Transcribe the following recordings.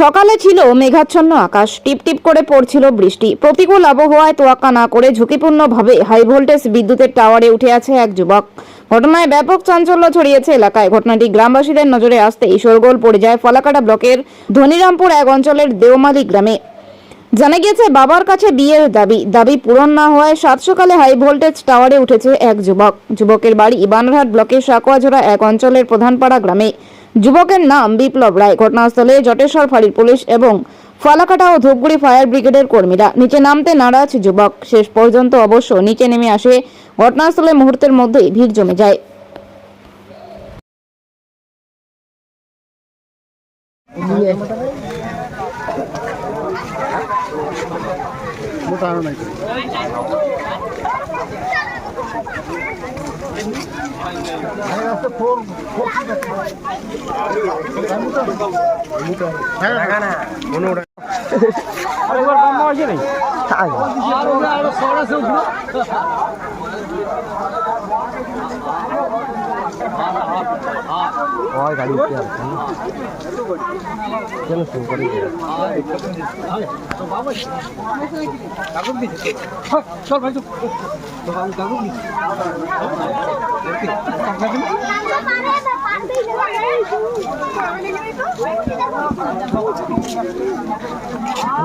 সকালে ছিল মেঘাচ্ছন্ন আকাশ। টিপটিপ করে পড়ছিল বৃষ্টি। প্রতিকূল আবহাওয়ায় তোয়াক্কা না করে ঝুঁকিপূর্ণভাবে হাই ভোল্টেজ বিদ্যুতের টাওয়ারে উঠে আছে এক যুবক। ঘটনায় ব্যাপক চাঞ্চল্য ছড়িয়েছে এলাকায়। ঘটনাটি গ্রামবাসীদের নজরে আসতেই শোরগোল পড়ে যায় ফলাকাটা ব্লকের ধনিরামপুর এক অঞ্চলের দেওমালি গ্রামে। জানা গিয়েছে, বাবার কাছে বিয়ের দাবি। দাবি পূরণ না হওয়ায় সাত সকালে হাই ভোল্টেজ টাওয়ারে উঠেছে এক যুবক। যুবকের বাড়ি বানারহাট ব্লকের সাকুয়াঝোড়া এক অঞ্চলের প্রধানপাড়া গ্রামে। যুবকের নাম বিপ্লব রায়। ঘটনাস্থলে জটেশ্বর ফাঁড়ির পুলিশ এবং ফালাকাটা ও ধূপগুড়ি ফায়ার ব্রিগেডের কর্মীরা নিচে নামতে নারাজ যুবক। শেষ পর্যন্ত অবশ্য নিচে নেমে আসে। ঘটনাস্থলে মুহূর্তের মধ্যেই ভিড় জমে যায়। মোটা আরও নাই। হ্যাঁ, হ্যাঁ। আরেকবার কম আসে নাই? আর। ওরা আরও সরা সে উঠল और गाड़ी उठते हैं चलो शुरू करेंगे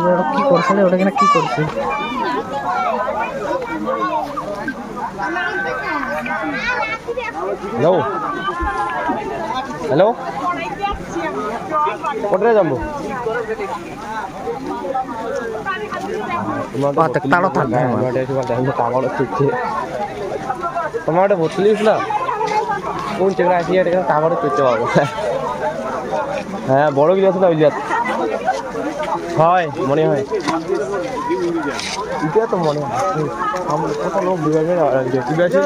ওরা কি করছে রে? ওটা কিনা কি করছে হ্যালো হ্যালো? কোথায় যাব? থাকবে তোমার ওটা না? কোন চেকরা আসি এটা টাকাটা করতে পারব হ্যাঁ বড় কিছু আছে না ওই হয় মনে হয়। এটা তো মনে হয়। আমার কত লোক বিভাগে ঠিক আছে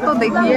তো দেখিয়ে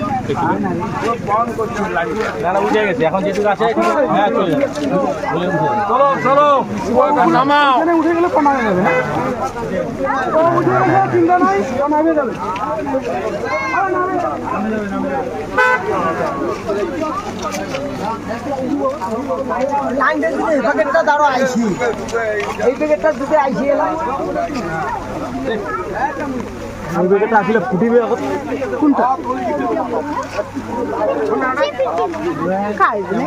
ঢুকলো নড়াই তো কিন্তু মাথা কাটা না না না না উঠে গেছে এখন যেটুকু আছে হ্যাঁ চলে যাবে চলো চলো নামাও লাইনটা দিতে এই প্যাকেটটা দাঁড়ো আইছি। এই প্যাকেটটা দুটো আইছি এলাম। ওই আসলে ফুটিবে খাইবে